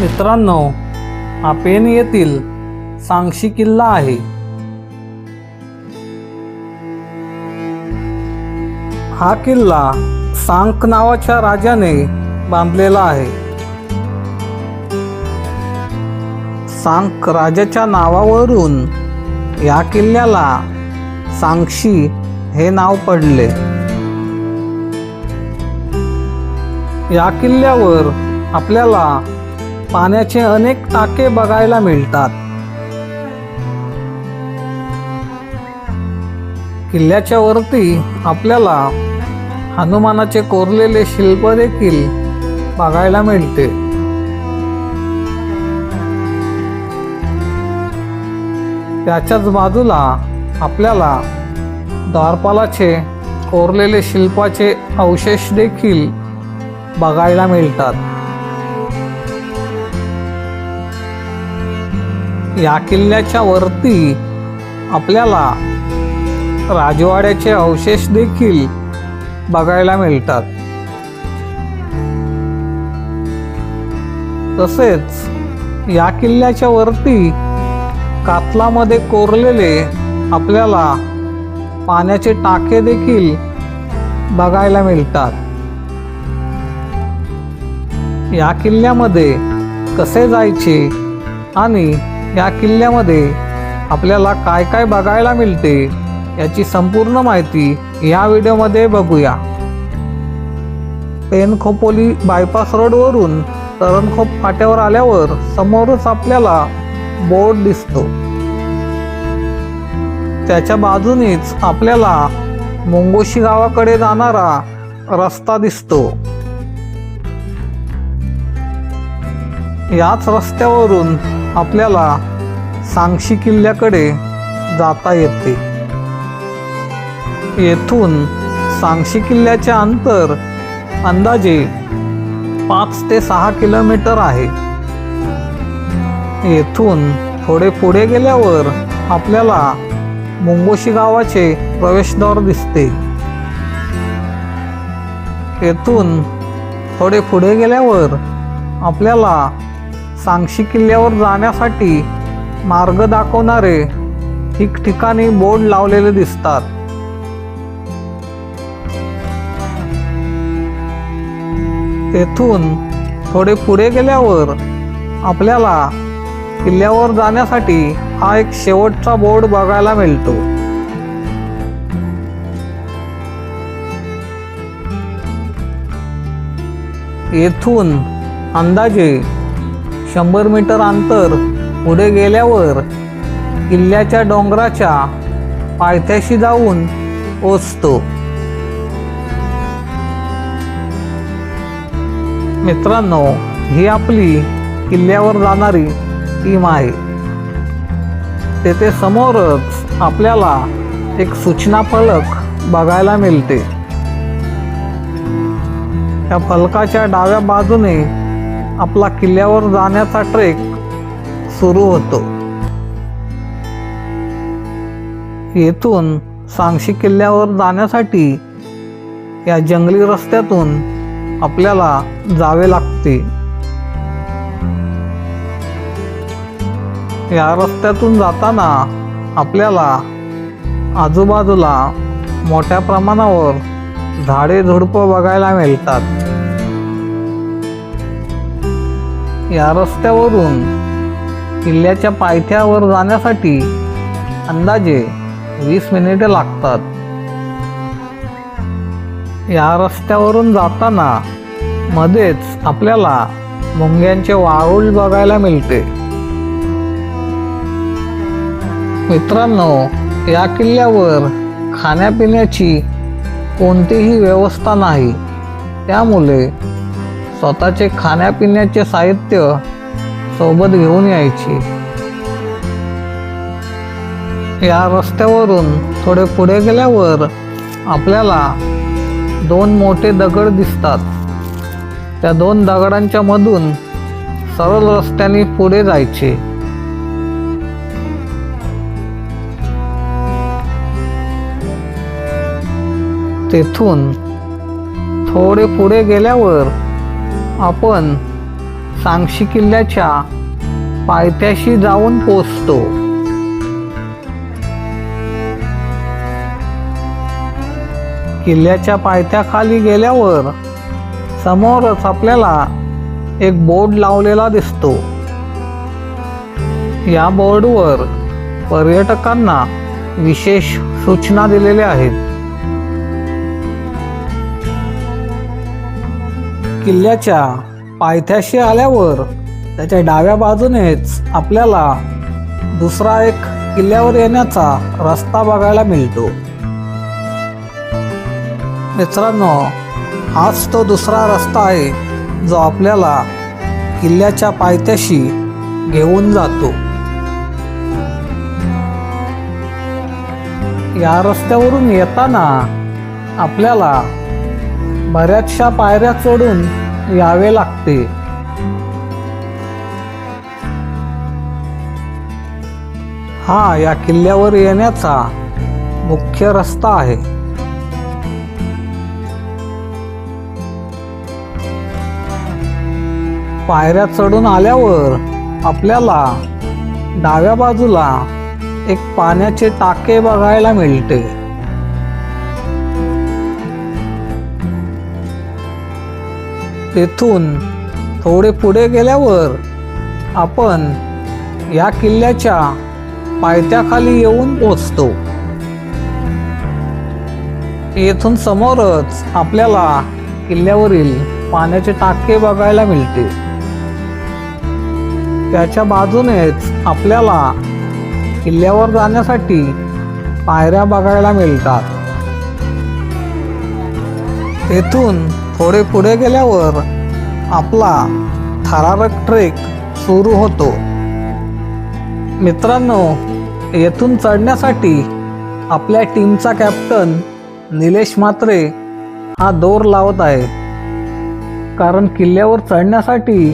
मित्रांनो आपेन येथील सांगशी किल्ला आहे. हा किल्ला सांक नावाच्या राजाने बांधलेला आहे. सांक राजाच्या नावावरून या किल्ल्याला सांक्षी हे नाव पडले. या किल्ल्यावर आपल्याला पाण्याचे अनेक टाके बघायला मिळतात. किल्ल्याच्या वरती आपल्याला हनुमानाचे कोरलेले शिल्प देखील बघायला मिळते. त्याच्याच बाजूला आपल्याला द्वारपालाचे कोरलेले शिल्पाचे अवशेष देखील बघायला मिळतात. या किल्ल्याच्या वरती आपल्याला राजवाड्याचे अवशेष देखील बघायला मिळतात. तसेच या किल्ल्याच्या वरती कातलामध्ये कोरलेले आपल्याला पाण्याचे टाके देखील बघायला मिळतात. या किल्ल्यामध्ये कसे जायचे आणि या किल्ल्यामध्ये आपल्याला काय काय बघायला मिळते याची संपूर्ण माहिती या व्हिडिओमध्ये बघूया. पेनखोपोली बायपास रोडवरून तरणखोप फाट्यावर आल्यावर समोरच आपल्याला बोर्ड दिसतो. त्याच्या बाजूनेच आपल्याला मुंगोशी गावाकडे जाणारा रस्ता दिसतो. याच रस्त्यावरून आपल्याला सांगशी किल्ल्याकडे जाता येते. येथून सांगशी किल्ल्याचे अंतर अंदाजे पाच ते सहा किलोमीटर आहे. येथून थोडे पुढे गेल्यावर आपल्याला मुंगोशी गावाचे प्रवेशद्वार दिसते. येथून थोडे पुढे गेल्यावर आपल्याला सांगशी किल्ल्यावर जाण्यासाठी मार्ग दाखवणारे ठिकठिकाणी बोर्ड लावलेले दिसतात. तेथून थोडे पुढे गेल्यावर आपल्याला किल्ल्यावर जाण्यासाठी हा एक शेवटचा बोर्ड बघायला मिळतो. येथून अंदाजे शंभर मीटर अंतर पुढे गेल्यावर किल्ल्याच्या डोंगराच्या पायथ्याशी जाऊन पोचतो मित्रांनो ही आपली किल्ल्यावर जाणारी टीम आहे. तेथे समोरच आपल्याला एक सूचना फलक बघायला मिळते. या फलकाच्या डाव्या बाजूने आपला किल्ल्यावर जाण्याचा ट्रेक सुरू होतो. येथून सांगशी किल्ल्यावर जाण्यासाठी या जंगली रस्त्यातून आपल्याला जावे लागते. या रस्त्यातून जाताना आपल्याला आजूबाजूला मोठ्या प्रमाणावर झाडे झुडपं बघायला मिळतात. या रस्त्यावरून किल्ल्याच्या पायथ्यावर जाण्यासाठी अंदाजे वीस मिनिटे लागतात. या रस्त्यावरून जाताना मध्येच आपल्याला मुंग्यांचे वाळूळ बघायला मिळते. मित्रांनो या किल्ल्यावर खाण्यापिण्याची कोणतीही व्यवस्था नाही. त्यामुळे स्वतःचे खाण्यापिण्याचे साहित्य सोबत घेऊन यायचे. या रस्त्यावरून थोडे पुढे गेल्यावर आपल्याला दोन मोठे दगड दिसतात. त्या दोन दगडांच्या मधून सरळ रस्त्याने पुढे जायचे. तेथून थोडे पुढे गेल्यावर आपण सांगशी किल्ल्याच्या पायथ्याशी जाऊन पोचतो. किल्ल्याच्या पायथ्याखाली गेल्यावर समोरच आपल्याला एक बोर्ड लावलेला दिसतो. या बोर्डवर पर्यटकांना विशेष सूचना दिलेल्या आहेत. किल्ल्याच्या पायथ्याशी आल्यावर त्याच्या डाव्या बाजूनेच आपल्याला दुसरा एक किल्ल्यावर येण्याचा रस्ता बघायला मिळतो. मित्रांनो हाच तो दुसरा रस्ता आहे जो आपल्याला किल्ल्याच्या पायथ्याशी घेऊन जातो. या रस्त्यावरून येताना आपल्याला बऱ्याचशा पायऱ्या चढून यावे लागते. हा या किल्ल्यावर येण्याचा मुख्य रस्ता आहे. पायऱ्या चढून आल्यावर आपल्याला डाव्या बाजूला एक पाण्याचे टाके बघायला मिळते. तेथून थोडे पुढे गेल्यावर आपण या किल्ल्याच्या पायथ्याखाली येऊन पोचतो येथून समोरच आपल्याला किल्ल्यावरील पाण्याचे टाके बघायला मिळते त्याच्या बाजूनेच आपल्याला किल्ल्यावर जाण्यासाठी पायऱ्या बघायला मिळतात. तेथून थोडे पुढे गेल्यावर आपला थरारक ट्रेक सुरू होतो. मित्रांनो येथून चढण्यासाठी आपल्या टीमचा कॅप्टन निलेश मात्रे हा दोर लावत आहे. कारण किल्ल्यावर चढण्यासाठी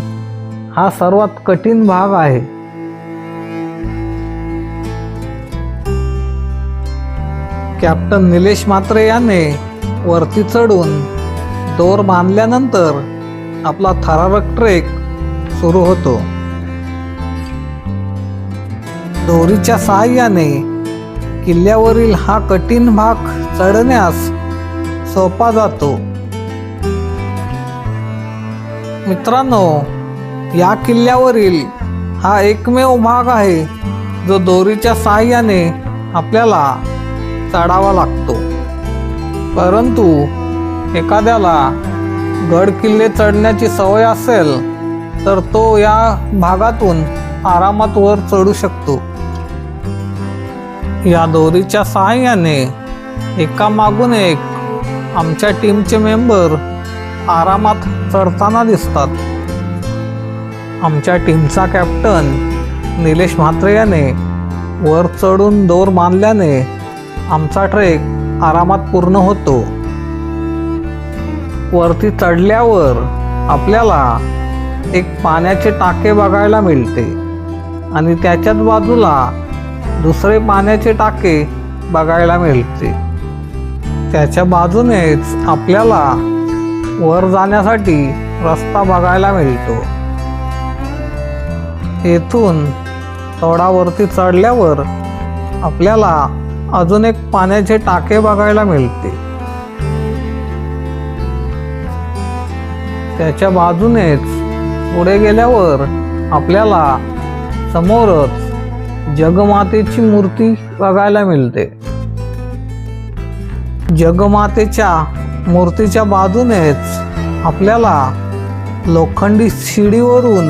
हा सर्वात कठीण भाग आहे. कॅप्टन निलेश मात्रे याने वरती चढून दोर बांधल्यानंतर आपला थरारक ट्रेक सुरू होतो. दोरीच्या सहाय्याने किल्ल्यावरील हा कठीण भाग चढण्यास सोपा जातो. मित्रांनो या किल्ल्यावरील हा एकमेव भाग आहे जो दोरीच्या सहाय्याने आपल्याला चढावा लागतो. परंतु एखाद्याला गड किल्ले चढण्याची सवय असेल तर तो या भागातून आरामात वर चढू शकतो. या दोरीच्या सहाय्याने एका मागून एक आमच्या टीमचे मेंबर आरामात चढताना दिसतात. आमच्या टीमचा कॅप्टन निलेश म्हात्रे याने वर चढून दोर बांधल्याने आमचा ट्रेक आरामात पूर्ण होतो. वरती चढल्यावर आपल्याला एक पाण्याचे टाके बघायला मिळते. आणि त्याच्याच बाजूला दुसरे पाण्याचे टाके बघायला मिळते. त्याच्या बाजूनेच आपल्याला वर जाण्यासाठी रस्ता बघायला मिळतो. येथून थोडा वरती चढल्यावर आपल्याला अजून एक पाण्याचे टाके बघायला मिळते. त्याच्या बाजूनेच पुढे गेल्यावर आपल्याला समोरच जगमातेची मूर्ती बघायला मिळते. जगमातेच्या मूर्तीच्या बाजूनेच आपल्याला लोखंडी शिडीवरून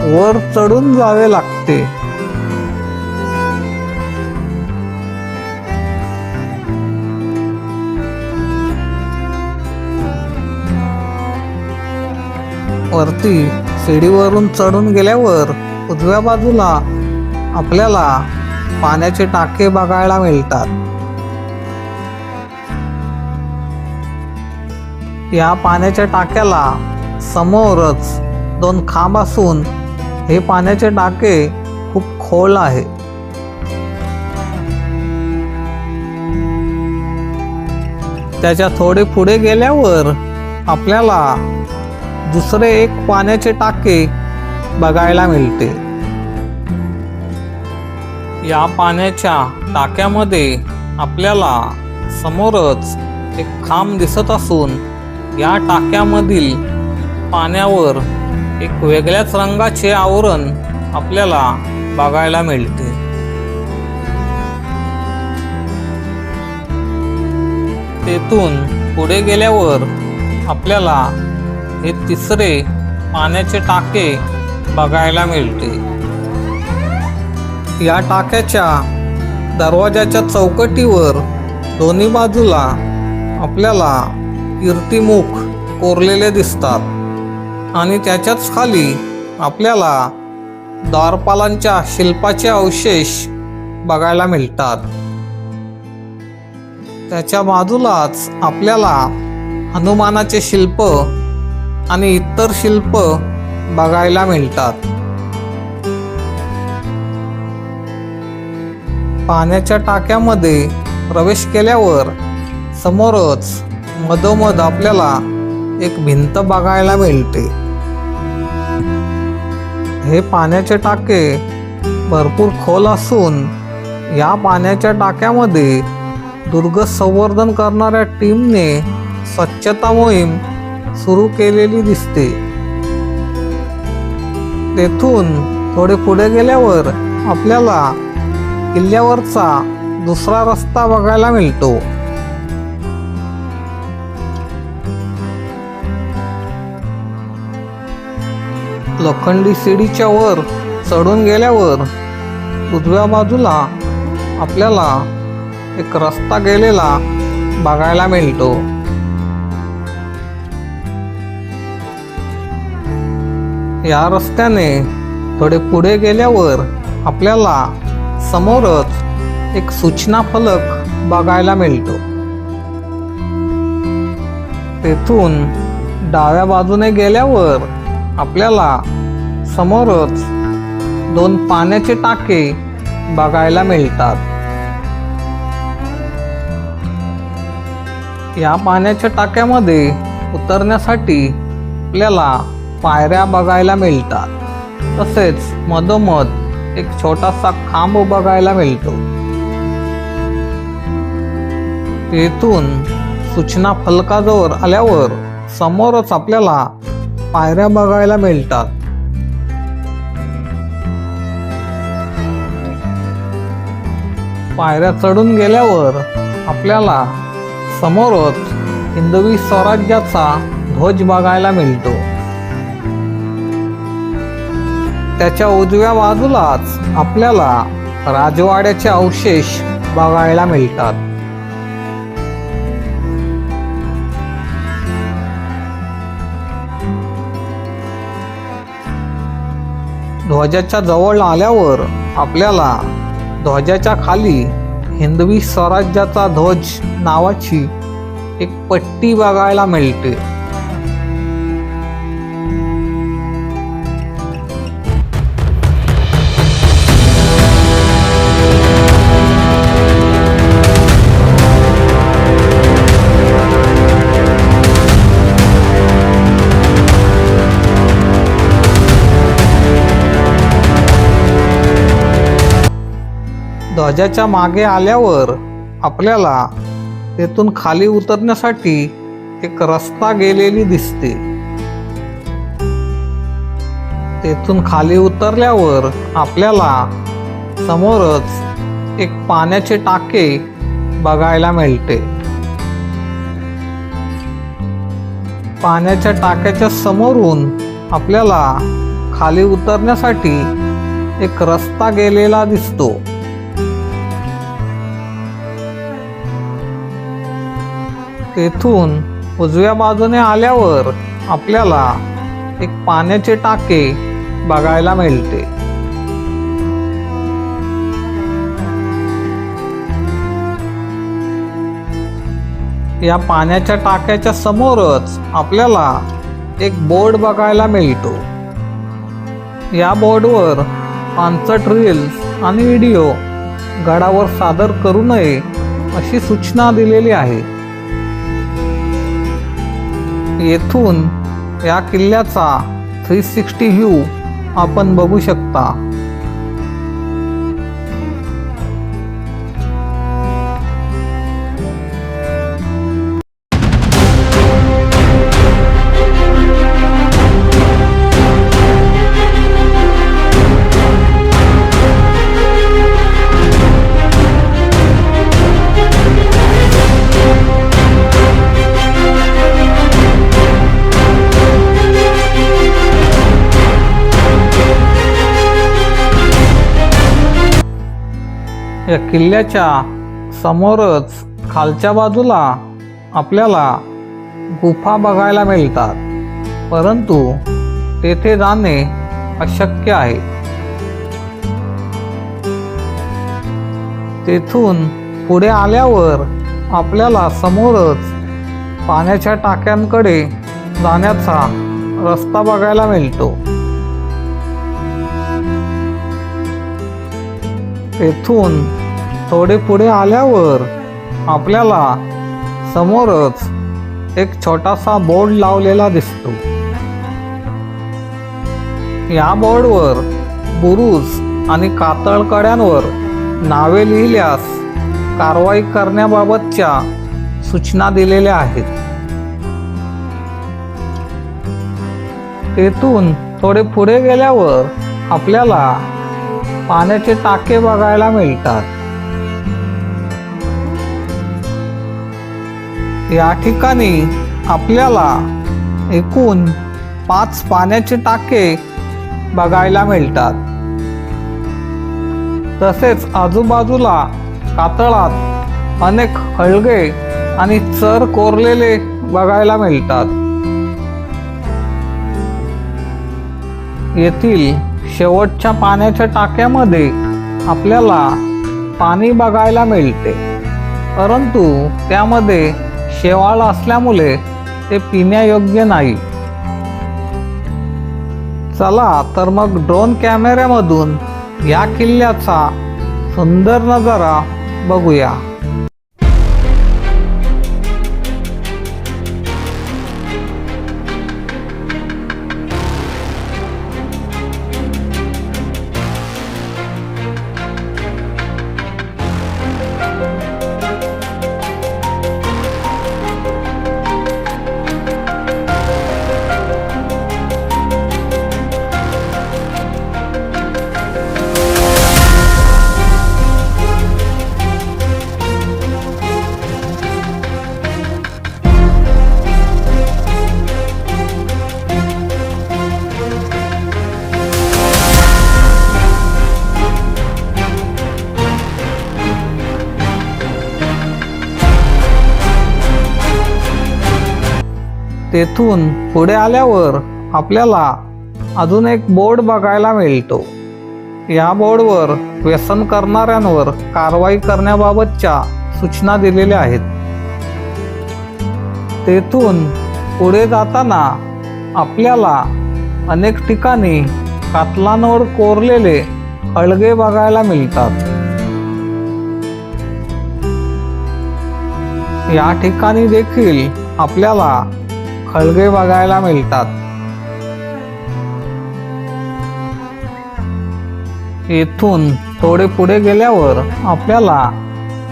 वर चढून जावे लागते. वरती शिडीवरून चढून गेल्यावर उजव्या बाजूला आपल्याला पाण्याचे टाके बघायला मिळतात. या पाण्याच्या टाक्याला समोरच दोन खांब असून हे पाण्याचे टाके खूप खोल आहे. त्याच्या थोडे पुढे गेल्यावर आपल्याला दुसरे एक पाण्याचे टाके बघायला मिळते. या पाण्याच्या टाक्यामध्ये आपल्याला समोरच एक खांब दिसत असून या टाक्यामधील पाण्यावर एक वेगळ्याच रंगाचे आवरण आपल्याला बघायला मिळते. तेथून पुढे गेल्यावर आपल्याला हे तिसरे पाण्याचे टाके बघायला मिळते. या टाक्याच्या दरवाजाच्या चौकटीवर दोन्ही बाजूला आपल्याला कीर्तिमुख कोरलेले दिसतात आणि त्याच्याच खाली आपल्याला द्वारपालांच्या शिल्पाचे अवशेष बघायला मिळतात. त्याच्या बाजूलाच आपल्याला हनुमानाचे शिल्प आणि इतर शिल्प बघायला मिळतात. पाण्याच्या टाक्यामध्ये प्रवेश केल्यावर समोरच मधोमध आपल्याला एक भिंत बघायला मिळते. हे पाण्याचे टाके भरपूर खोल असून या पाण्याच्या टाक्यामध्ये दुर्ग संवर्धन करणाऱ्या टीमने स्वच्छता मोहीम सुरू केलेली दिसते. तेथून थोडे पुढे गेल्यावर आपल्याला किल्ल्यावरचा दुसरा रस्ता बघायला मिळतो. लोखंडी शिडीच्या वर चढून गेल्यावर उजव्या बाजूला आपल्याला एक रस्ता गेलेला बघायला मिळतो. या रस्त्याने थोडे पुढे गेल्यावर आपल्याला समोरच एक सूचना फलक बघायला मिळतो. तेथून डाव्या बाजूने गेल्यावर आपल्याला समोरच दोन पाण्याचे टाके बघायला मिळतात. या पाण्याच्या टाक्यामध्ये उतरण्यासाठी आपल्याला पायऱ्या बघायला मिळतात. तसेच मधोमध एक छोटासा खांब बघायला मिळतो. तेथून सूचना फलकाजवळ आल्यावर समोरच आपल्याला पायऱ्या बघायला मिळतात. पायऱ्या चढून गेल्यावर आपल्याला समोरच हिंदवी स्वराज्याचा ध्वज बघायला मिळतो. त्याच्या उजव्या बाजूलाच आपल्याला राजवाड्याचे अवशेष बघायला मिळतात. ध्वजाच्या जवळ आल्यावर आपल्याला ध्वजाच्या खाली हिंदवी स्वराज्याचा ध्वज नावाची एक पट्टी बघायला मिळते. ध्वजाच्या मागे आल्यावर आपल्याला तेथून खाली उतरण्यासाठी एक रस्ता गेलेली दिसते. तेथून खाली उतरल्यावर आपल्याला समोरच एक पाण्याचे टाके बघायला मिळते. पाण्याच्या टाक्याच्या समोरून आपल्याला खाली उतरण्यासाठी एक रस्ता गेलेला दिसतो. तेथून उजव्या बाजूने आल्यावर आपल्याला एक पाण्याचे टाके बघायला मिळते. या पाण्याच्या टाक्याच्या समोरच आपल्याला एक बोर्ड बघायला मिळतो. या बोर्डवर पानसट रील्स आणि व्हिडिओ गडावर सादर करू नये अशी सूचना दिलेली आहे. येथून या किल्ल्याचा थ्री सिक्स्टी व्ह्यू आपण बघू शकता. या किल्ल्याच्या समोरच खालच्या बाजूला आपल्याला गुफा बघायला मिळतात. परंतु तेथे जाणे अशक्य आहे. तेथून पुढे आल्यावर आपल्याला समोरच पाण्याच्या टाक्यांकडे जाण्याचा रस्ता बघायला मिळतो. तेथून थोडे पुढे आल्यावर आपल्याला समोरच एक छोटासा बोर्ड लावलेला दिसतो. या बोर्डवर बुरुज आणि कातळकड्यांवर नावे लिहिल्यास कारवाई करण्याबाबतच्या सूचना दिलेल्या आहेत. तेथून थोडे पुढे गेल्यावर आपल्याला पाण्याचे टाके बघायला मिळतात. या ठिकाणी आपल्याला एकूण पाच पाण्याचे टाके बघायला मिळतात. तसेच आजूबाजूला कातळात अनेक हलगे आणि चर कोरलेले बघायला मिळतात. येथील शेवटच्या पाण्याच्या टाक्यामध्ये आपल्याला पाणी बघायला मिळते. परंतु त्यामध्ये शेवाळ असल्यामुळे ते पिण्यायोग्य नाही. चला तर मग ड्रोन कॅमेऱ्यामधून या किल्ल्याचा सुंदर नजारा बघूया. तेथून पुढे आल्यावर आपल्याला अजून एक बोर्ड बघायला मिळतो. या बोर्डवर व्यसन करणाऱ्यांवर कारवाई करण्याबाबतच्या सूचना दिलेल्या आहेत. तेथून पुढे जाताना आपल्याला अनेक ठिकाणी कातलांवर कोरलेले अळगे बघायला मिळतात. या ठिकाणी देखील आपल्याला खळगे बघायला मिळतात. येथून थोडे पुढे गेल्यावर आपल्याला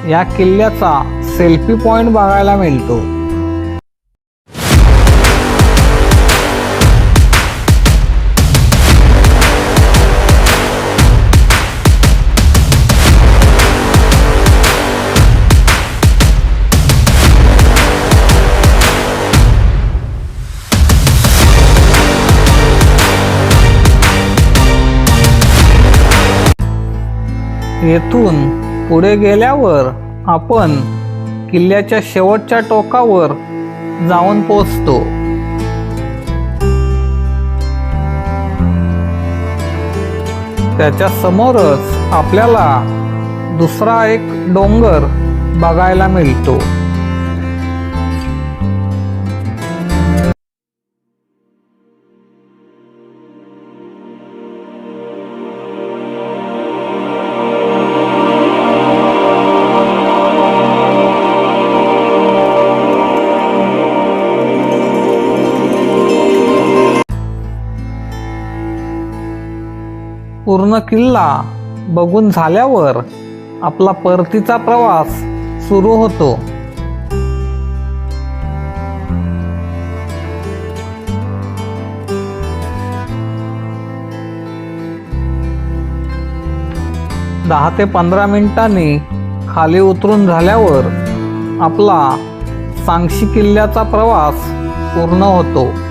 या किल्ल्याचा सेल्फी पॉइंट बघायला मिळतो. येथून पुढे गेल्यावर आपण किल्ल्याच्या शेवटच्या टोकावर जाऊन पोचतो त्याच्या समोरच आपल्याला दुसरा एक डोंगर बघायला मिळतो. पूर्ण किल्ला बघून झाल्यावर आपला परतीचा प्रवास सुरू होतो. दहा ते पंधरा मिनिटांनी खाली उतरून झाल्यावर आपला सांगशी किल्ल्याचा प्रवास पूर्ण होतो.